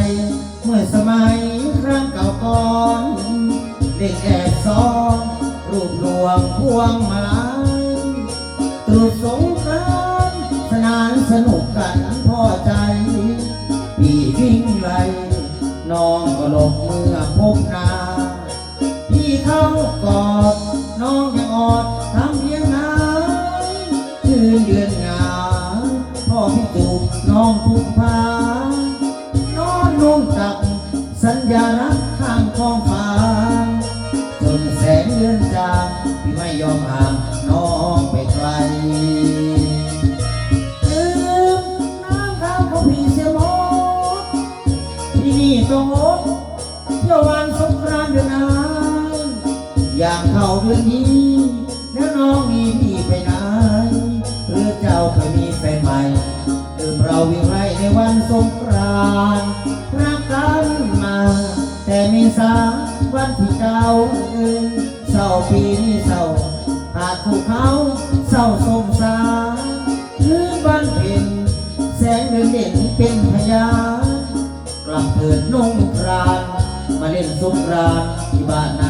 ยเมื่อสมัยครั้งเก่าก่อนเด็กแอบซ้อนรูปดวงพวงมาลัยตรุษสงกรานสนานสนุกกันพอใจพี่วิ่งไล่น้องก็ลงมือพบหนาพี่เข้ากอดน้องยังอดทำเพียงหายคืนเดือนงาพ่อพี่จูบน้องพุกพา สัญญารักข้างท้องฟ้าจนแสงเดือนจางพี่ไม่ยอมห่างน้องไปไกลลืมน้ำข้าวของพี่เสียหมดที่นี่ต้องงดเที่ยววันสงกรานต์เดือนนานอย่างเข้าเดือนนี้ แล้วน้องมีพี่ไปไหนหรือเจ้าไปมีแฟนใหม่ดื่มเราวิ่งไล่ในวันสงกรานต์รัก ที่เก่าเอินเศร้าปีนี้เศร้าหาดภูเขาเศร้าสมสารคืนวันเพ็ญแสงเรือนเด่นเป็นพยานกลับเถิดนงครานมาเล่นสงกรานที่บ้านนา